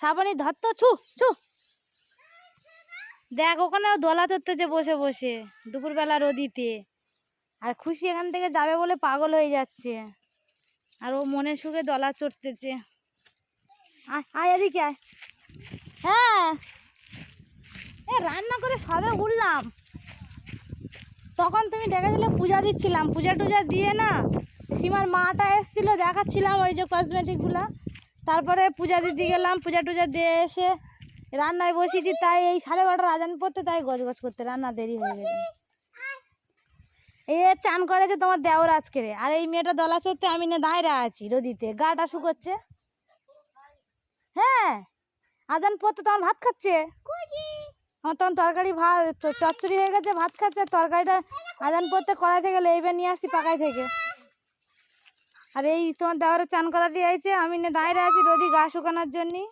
শ্রাবণী ধরতো ছু ছু। দেখ ওখানে দোলা চড়তেছে বসে বসে, দুপুরবেলা রোদিতে। আর খুশি এখান থেকে যাবে বলে পাগল হয়ে যাচ্ছে। আর ও মনে সুখে দলা চড়তেছে। আয় আয় এদিকে আয়। হ্যাঁ। এ, রান্না করে সবে উঠলাম তখন তুমি ডেকেছিলে পূজা দিচ্ছিলাম। পূজা টুজা দিয়ে না, সীমার মাটা এসছিল, দেখাচ্ছিলাম ওই যে কসমেটিকগুলো তারপরে পূজা দিতে গেলাম, পূজা টুজা দিয়ে এসে রান্নায় বসেছি, তাই এই সাড়ে বারোটা রাজান পড়তে, তাই গজ গজ করতে, রান্না দেরি হয়ে গেছে। এই চান করেছে তোমার দেওর আজকে আর এই মেয়েটা দলা চড়তে আমি না দাঁড়িয়ে আছি রোদিতে গাটা শুকোচ্ছে। হ্যাঁ আজান পড়তে তখন ভাত খাচ্ছে। আমার তখন তরকারি ভাত, চচ্চড়ি হয়ে গেছে, ভাত খাচ্ছে, তরকারিটা আজান পড়তে কড়াইতে গেলে এইবার নিয়ে আসছি পাকাই থেকে। আর এই তোমার দেওয়ারে চান করা দিয়ে আমি না দাঁড়িয়ে আছি রোদি গা শুকানোর জন্যে।